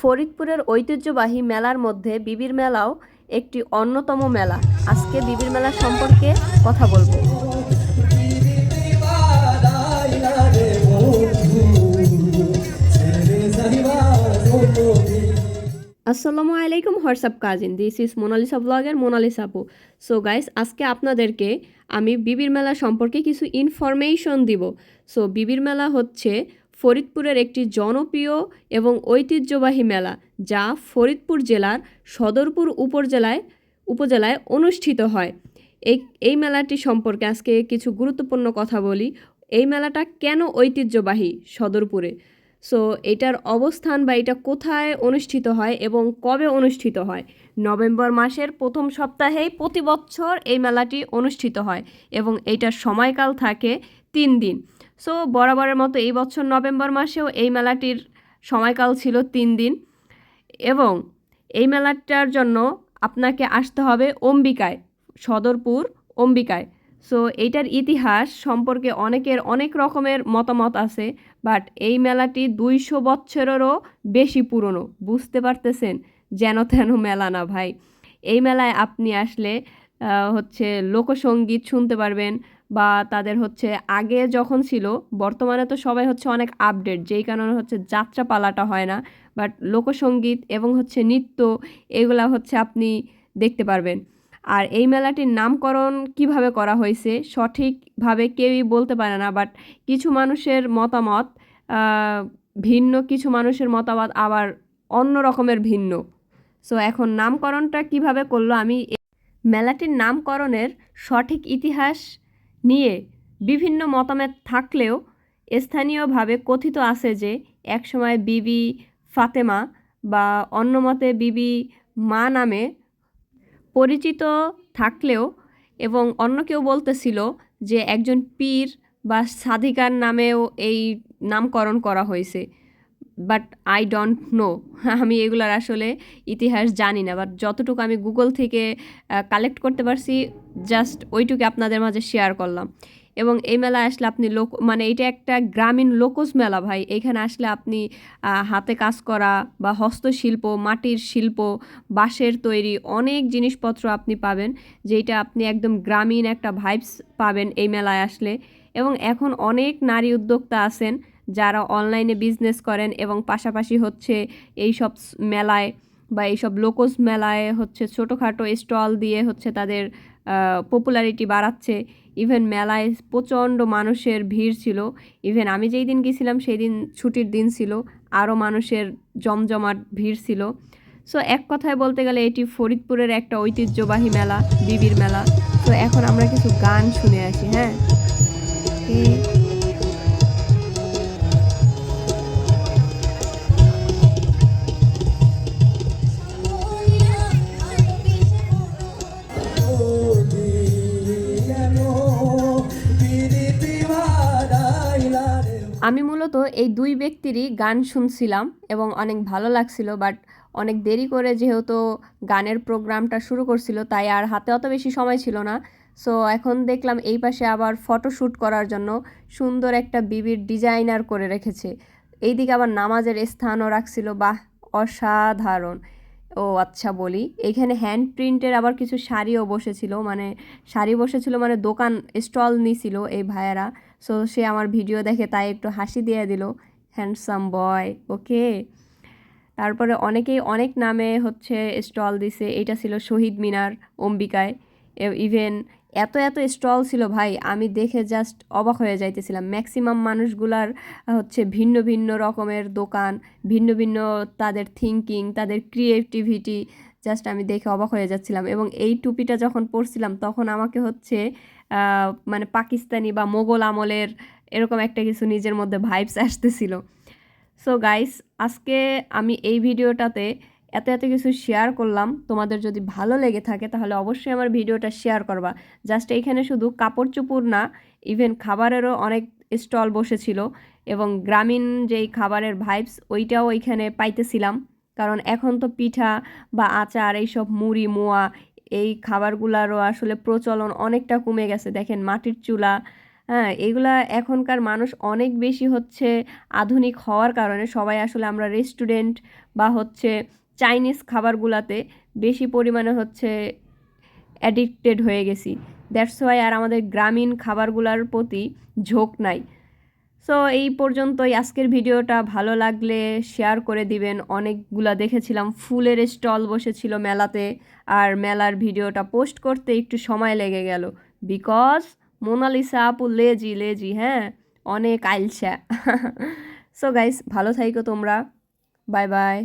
ফরিদপুরের ঐতিহ্যবাহী মেলার মধ্যে বিবির মেলাও একটি অন্যতম মেলা। আজকে বিবির মেলা সম্পর্কে কথা বলব। আসসালামু আলাইকুম, WhatsApp cousin. This is Monalisa ব্লগের মোনালিসা আপু সো গাইস আজকে আপনাদেরকে আমি বিবির মেলা সম্পর্কে কিছু ইনফরমেশন দিব। সো বিবির মেলা হচ্ছে ফরিদপুরের একটি জনপ্রিয় এবং ঐতিহ্যবাহী মেলা, যা ফরিদপুর জেলার সদরপুর উপজেলায় উপজেলায় অনুষ্ঠিত হয়। এই এই মেলাটি সম্পর্কে আজকে কিছু গুরুত্বপূর্ণ কথা বলি। এই মেলাটা কেন ঐতিহ্যবাহী সদরপুরে? সো এটার অবস্থান বা এটা কোথায় অনুষ্ঠিত হয় এবং কবে অনুষ্ঠিত হয়? নভেম্বর মাসের প্রথম সপ্তাহেই প্রতি বছর এই মেলাটি অনুষ্ঠিত হয় এবং এইটার সময়কাল থাকে তিন দিন। সো বরাবরের মতো এই বছর নভেম্বর মাসেও এই মেলাটির সময়কাল ছিল তিন দিন এবং এই মেলাটার জন্য আপনাকে আসতে হবে অম্বিকায়, সদরপুর অম্বিকায়। সো এইটার ইতিহাস সম্পর্কে অনেকের অনেক রকমের মতামত আছে বাট এই মেলাটি দুইশো বছরেরও বেশি পুরনো, বুঝতে পারতেছেন? যেন তেন মেলা না ভাই। এই মেলায় আপনি আসলে হচ্ছে লোকসঙ্গীত শুনতে পারবেন বা তাদের হচ্ছে আগে যখন ছিল, বর্তমানে তো সবাই হচ্ছে অনেক আপডেট যেই কারণে হচ্ছে যাত্রা পালাটা হয় না বাট লোকসঙ্গীত এবং হচ্ছে নৃত্য এগুলা হচ্ছে আপনি দেখতে পারবেন। আর এই মেলাটির নামকরণ কীভাবে করা হয়েছে, সঠিকভাবে কেউই বলতে পারে না বাট কিছু মানুষের মতামত ভিন্ন, কিছু মানুষের মতামত আবার অন্য রকমের ভিন্ন। সো এখন নামকরণটা কীভাবে করল আমি মেলাটির নামকরণের সঠিক ইতিহাস নিয়ে বিভিন্ন মতামত থাকলেও স্থানীয়ভাবে কথিত আছে যে একসময় বিবি ফাতেমা বা অন্য মতে বিবি মা নামে পরিচিত থাকলেও এবং অন্য কেউ বলতেছিল যে একজন পীর বা সাধিকার নামেও এই নামকরণ করা হয়েছে। But I don't know. আমি এগুলার আসলে ইতিহাস জানি না। বাট যতটুকু আমি গুগল থেকে কালেক্ট করতে পারছি জাস্ট ওইটুকু আপনাদের মাঝে শেয়ার করলাম। এবং এই মেলা আসলে আপনি লোক মানে এটা একটা গ্রামীণ লোকজ মেলা ভাই। এখানে আসলে আপনি হাতে কাজ করা বা হস্তশিল্প, মাটির শিল্প, বাঁশের তৈরি অনেক জিনিসপত্র আপনি পাবেন যেটা আপনি একদম গ্রামীণ একটা ভাইবস পাবেন এই মেলায় আসলে। এবং এখন অনেক নারী উদ্যোক্তা আছেন যারা অনলাইনে বিজনেস করেন এবং পাশাপাশি হচ্ছে এই সব মেলায় বা এইসব লোকজ মেলায় হচ্ছে ছোটোখাটো স্টল দিয়ে হচ্ছে তাদের পপুলারিটি বাড়াচ্ছে। ইভেন মেলায় প্রচণ্ড মানুষের ভিড় ছিল। ইভেন আমি যেই দিন গেছিলাম সেই দিন ছুটির দিন ছিল। আরও মানুষের জমজমাট ভিড় ছিল। সো এক কথায় বলতে গেলে এটি ফরিদপুরের একটা ঐতিহ্যবাহী মেলা, বিবির মেলা। তো এখন আমরা কিছু গান শুনে আসি হ্যাঁ? আমি মূলত এই দুই ব্যক্তিরই গান শুনছিলাম এবং অনেক ভালো লাগছিল বাট অনেক দেরি করে যেহেতু গানের প্রোগ্রামটা শুরু করছিল, তাই আর হাতে অত বেশি সময় ছিল না। সো এখন দেখলাম এই পাশে আবার ফটোশ্যুট করার জন্য সুন্দর একটা বিবির ডিজাইনার করে রেখেছে। এইদিকে আবার নামাজের স্থানও রাখছিল, বাহ, অসাধারণ। ও আচ্ছা বলি। এখানে হ্যান্ড প্রিন্টের আবার কিছু শাড়িও বসেছিল মানে শাড়ি বসেছিল মানে দোকান স্টল নিছিল এই ভাইয়ারা। সো সে আমার ভিডিও দেখে তাই একটু হাসি দিয়ে দিল হ্যান্ডসাম বয় ওকে তারপরে অনেকেই অনেক নামে হচ্ছে স্টল দিছে, এটা ছিল শহীদ মিনার, অম্বিকায়। ইভেন এত এত স্টল ছিল ভাই, আমি দেখে জাস্ট অবাক হয়ে যাইতেছিলাম। ম্যাক্সিমাম মানুষগুলার হচ্ছে ভিন্ন ভিন্ন রকমের দোকান, ভিন্ন ভিন্ন তাদের থিঙ্কিং তাদের ক্রিয়েটিভিটি জাস্ট আমি দেখে অবাক হয়ে যাচ্ছিলাম। এবং এই টুপিটা যখন পরছিলাম, তখন আমাকে হচ্ছে মানে পাকিস্তানি বা মোগল আমলের এরকম একটা কিছু নিজের মধ্যে ভাইবস আসতেছিল। সো গাইস আজকে আমি এই ভিডিওটাতে এত এত কিছু শেয়ার করলাম। তোমাদের যদি ভালো লেগে থাকে তাহলে অবশ্যই আমার ভিডিওটা শেয়ার করবা। জাস্ট এইখানে শুধু কাপড় চোপড় না ইভেন খাবারেরও অনেক স্টল বসেছিল এবং গ্রামীণ যেই খাবারের ভাইবস ওইটাও ওইখানে পাইতেছিলাম। কারণ এখন তো পিঠা বা আচার এইসব মুড়ি, মোয়া, এই খাবারগুলোরও আসলে প্রচলন অনেকটা কমে গেছে। দেখেন মাটির চুলা হ্যাঁ এগুলা এখনকার মানুষ অনেক বেশি হচ্ছে আধুনিক হওয়ার কারণে সবাই আসলে আমরা রেস্টুরেন্ট বা হচ্ছে চাইনিজ খাবারগুলাতে বেশি পরিমাণে হচ্ছে অ্যাডিক্টেড হয়ে গেছি। দ্যাটস ওয়াই আর আমাদের গ্রামীণ খাবারগুলোর প্রতি ঝোঁক নাই। সো এই পর্যন্তই। আজকের ভিডিওটা ভালো লাগলে শেয়ার করে দিবেন। অনেকগুলা দেখেছিলাম। ফুলের স্টল বসেছিল মেলাতে আর মেলার ভিডিওটা পোস্ট করতে একটু সময় লেগে গেল। বিকজ মোনালিসা আপু লেজি লেজি হ্যাঁ? অনেক আইলসা সো গাইস ভালো থাইকো তোমরা। Bye bye